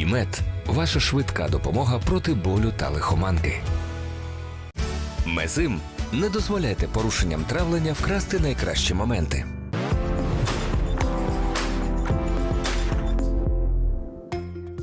ІМЕД ваша швидка допомога проти болю та лихоманки. Мезим не дозволяйте порушенням травлення вкрасти найкращі моменти.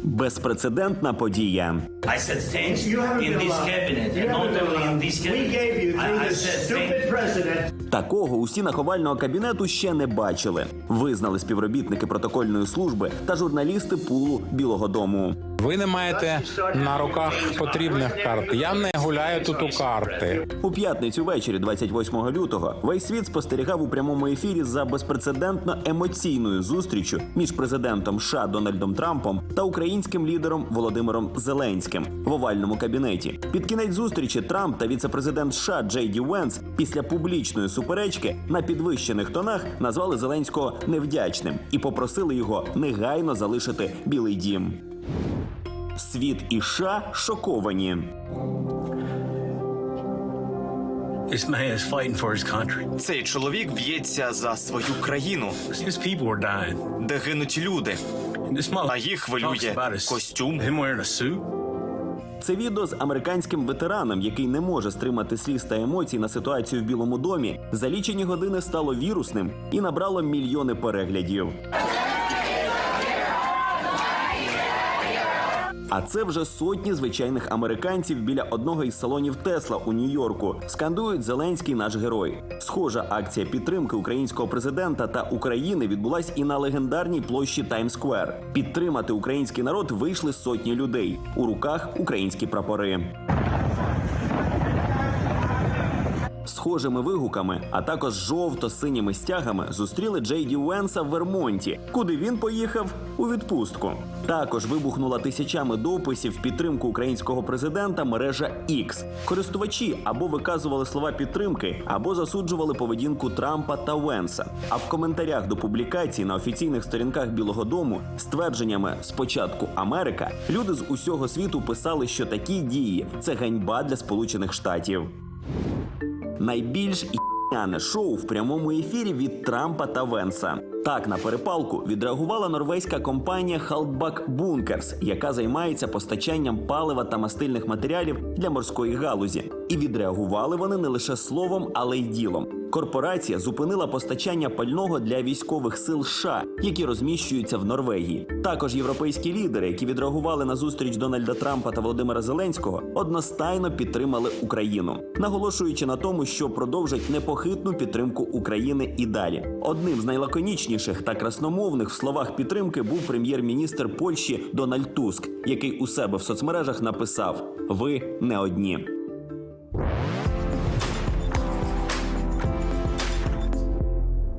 Безпрецедентна подія. I said thanks You in this cabinet, You and not only in this We cabinet. gave you I, said thank stupid president. Такого у стінах овального кабінету ще не бачили. Визнали співробітники протокольної служби та журналісти пулу Білого Дому. Ви не маєте на руках потрібних карт. Я не гуляю тут у карти. У п'ятницю ввечері, 28 лютого, весь світ спостерігав у прямому ефірі за безпрецедентно емоційною зустрічю між президентом США Дональдом Трампом та українським лідером Володимиром Зеленським в овальному кабінеті. Під кінець зустрічі Трамп та віцепрезидент США Джей Ді Венс після публічної суперечки на підвищених тонах назвали Зеленського невдячним і попросили його негайно залишити Білий Дім. Світ і США шоковані. Цей чоловік б'ється за свою країну, де гинуть люди. А їх хвилює костюм. Це відео з американським ветераном, який не може стримати сліз та емоцій на ситуацію в Білому домі, за лічені години стало вірусним і набрало мільйони переглядів. А це вже сотні звичайних американців біля одного із салонів Тесла у Нью-Йорку. Скандують Зеленський наш герой. Схожа акція підтримки українського президента та України відбулась і на легендарній площі Таймсквер. Підтримати український народ вийшли сотні людей. У руках українські прапори. Схожими вигуками, а також жовто-синіми стягами зустріли Джей Ді Уенса в Вермонті, куди він поїхав у відпустку. Також вибухнула тисячами дописів підтримку українського президента мережа X. Користувачі або виказували слова підтримки, або засуджували поведінку Трампа та Венса. А в коментарях до публікацій на офіційних сторінках Білого Дому з твердженнями спочатку Америка люди з усього світу писали, що такі дії це ганьба для Сполучених Штатів. Найбільш і**няне шоу в прямому ефірі від Трампа та Венса. Так на перепалку відреагувала норвезька компанія Haltbach Bunkers, яка займається постачанням палива та мастильних матеріалів для морської галузі. І відреагували вони не лише словом, але й ділом. Корпорація зупинила постачання пального для військових сил США, які розміщуються в Норвегії. Також європейські лідери, які відреагували на зустріч Дональда Трампа та Володимира Зеленського, одностайно підтримали Україну, наголошуючи на тому, що продовжать непохитну підтримку України і далі. Одним з найлаконічніших та красномовних в словах підтримки був прем'єр-міністр Польщі Дональд Туск, який у себе в соцмережах написав: Ви не одні.